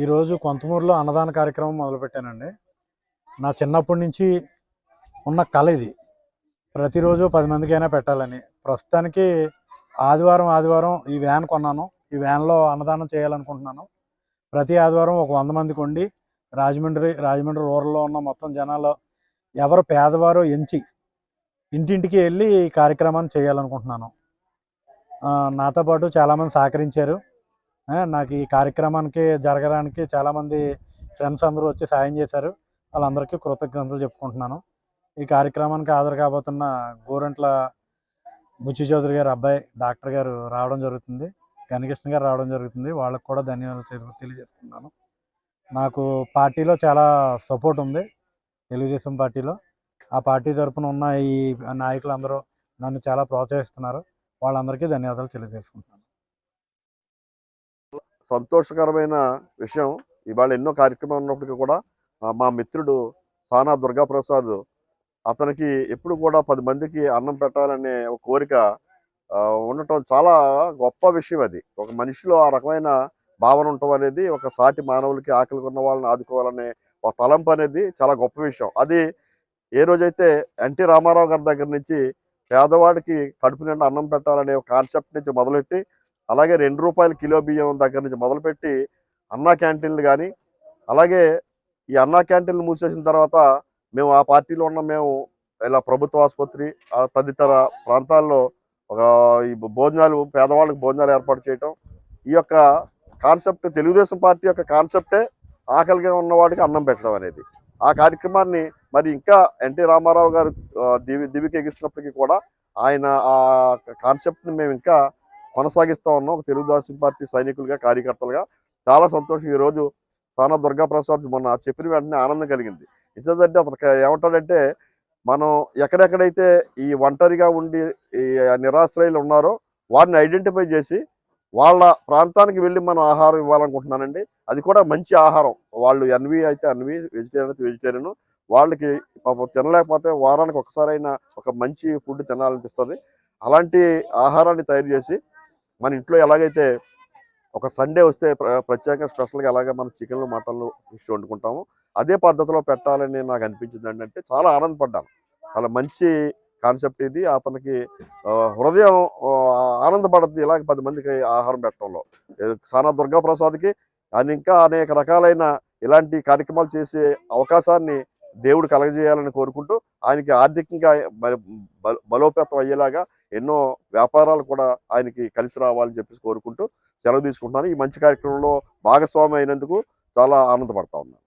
ఈరోజు కొంతమూరులో అన్నదాన కార్యక్రమం మొదలుపెట్టానండి. నా చిన్నప్పటి నుంచి ఉన్న కళ ఇది. ప్రతిరోజు పది మందికైనా పెట్టాలని. ప్రస్తుతానికి ఆదివారం ఆదివారం ఈ వ్యాన్ కొన్నాను. ఈ వ్యాన్లో అన్నదానం చేయాలనుకుంటున్నాను. ప్రతి ఆదివారం ఒక వంద మందికి వండి రాజమండ్రి రాజమండ్రి రూరల్లో ఉన్న మొత్తం జనాలు ఎవరు పేదవారో ఎంచి ఇంటింటికి వెళ్ళి ఈ కార్యక్రమాన్ని చేయాలనుకుంటున్నాను. నాతో పాటు చాలామంది సహకరించారు. నాకు ఈ కార్యక్రమానికి జరగడానికి చాలామంది ఫ్రెండ్స్ అందరూ వచ్చి సాయం చేశారు. వాళ్ళందరికీ కృతజ్ఞతలు చెప్పుకుంటున్నాను. ఈ కార్యక్రమానికి హాజరు కాబోతున్న గోరంట్ల బుచ్చి చౌదరి గారు అబ్బాయి డాక్టర్ గారు రావడం జరుగుతుంది. గణకృష్ణ గారు రావడం జరుగుతుంది. వాళ్ళకు కూడా ధన్యవాదాలు తెలియజేసుకుంటున్నాను తెలియజేస్తున్నాను. నాకు పార్టీలో చాలా సపోర్ట్ ఉంది. తెలుగుదేశం పార్టీలో. ఆ పార్టీ తరపున ఉన్న ఈ నాయకులందరూ నన్ను చాలా ప్రోత్సహిస్తున్నారు. వాళ్ళందరికీ ధన్యవాదాలు తెలియజేసుకుంటున్నాను. సంతోషకరమైన విషయం. ఇవాళ ఎన్నో కార్యక్రమాలు ఉన్నప్పటికీ కూడా మా మిత్రుడు సానా దుర్గాప్రసాద్ అతనికి ఎప్పుడు కూడా పది మందికి అన్నం పెట్టాలనే ఒక కోరిక ఉండటం చాలా గొప్ప విషయం అది. ఒక మనిషిలో ఆ రకమైన భావన ఉండటం అనేది ఒక సాటి మానవులకి ఆకలి ఉన్న వాళ్ళని ఆదుకోవాలనే ఒక తలంపు అనేది చాలా గొప్ప విషయం. అది ఏ రోజైతే ఎన్టీ రామారావు గారి దగ్గర నుంచి పేదవాడికి కడుపు నిండా అన్నం పెట్టాలనే ఒక కాన్సెప్ట్ నుంచి మొదలెట్టి అలాగే రెండు రూపాయల కిలో బియ్యం దగ్గర నుంచి మొదలుపెట్టి అన్నా క్యాంటీన్లు కానీ అలాగే ఈ అన్నా క్యాంటీన్లు మూసేసిన తర్వాత మేము ఆ పార్టీలో ఉన్న మేము ఇలా ప్రభుత్వ ఆసుపత్రి తదితర ప్రాంతాల్లో ఒక ఈ భోజనాలు పేదవాళ్ళకి భోజనాలు ఏర్పాటు చేయటం ఈ యొక్క కాన్సెప్ట్ తెలుగుదేశం పార్టీ యొక్క కాన్సెప్టే ఆకలిగా ఉన్నవాడికి అన్నం పెట్టడం అనేది. ఆ కార్యక్రమాన్ని మరి ఇంకా ఎన్టీ రామారావు గారు దివి దివికి ఎగిసినప్పటికీ కూడా ఆయన ఆ కాన్సెప్ట్ని మేము ఇంకా కొనసాగిస్తూ ఉన్నాం. ఒక తెలుగుదేశం పార్టీ సైనికులుగా కార్యకర్తలుగా చాలా సంతోషం. ఈరోజు సానా దుర్గాప్రసాద్ మొన్న చెప్పిన వెంటనే ఆనందం కలిగింది. ఎందుకంటే అతనికి ఏమంటాడంటే మనం ఎక్కడెక్కడైతే ఈ ఒంటరిగా ఉండి ఈ నిరాశ్రయులు ఉన్నారో వారిని ఐడెంటిఫై చేసి వాళ్ళ ప్రాంతానికి వెళ్ళి మనం ఆహారం ఇవ్వాలనుకుంటున్నానండి. అది కూడా మంచి ఆహారం. వాళ్ళు ఎన్వి అయితే అన్వి వెజిటేరియన్ అయితే వెజిటేరియన్ వాళ్ళకి పాపం తినలేకపోతే వారానికి ఒకసారైనా ఒక మంచి ఫుడ్ తినాలనిపిస్తుంది. అలాంటి ఆహారాన్ని తయారు చేసి మన ఇంట్లో ఎలాగైతే ఒక సండే వస్తే ప్ర- ప్రత్యేకంగా స్పెషల్గా ఎలాగ మనం చికెన్లు మటన్లు ఫిష్ వండుకుంటాము అదే పద్ధతిలో పెట్టాలని నాకు అనిపించింది. ఏంటంటే చాలా ఆనందపడ్డాను. చాలా మంచి కాన్సెప్ట్ ఇది. అతనికి హృదయం ఆనందపడుతుంది ఇలాగ పది మందికి ఆహారం పెట్టడంలో. సానా దుర్గా ప్రసాద్కి ఆయన ఇంకా అనేక రకాలైన ఇలాంటి కార్యక్రమాలు చేసే అవకాశాన్ని దేవుడు కలగజేయాలని కోరుకుంటూ ఆయనకి ఆర్థికంగా బలోపేతం అయ్యేలాగా ఎన్నో వ్యాపారాలు కూడా ఆయనకి కలిసి రావాలని చెప్పేసి కోరుకుంటూ సెలవు తీసుకుంటున్నాను. ఈ మంచి కార్యక్రమంలో భాగస్వామి అయినందుకు చాలా ఆనందపడతా ఉన్నాను.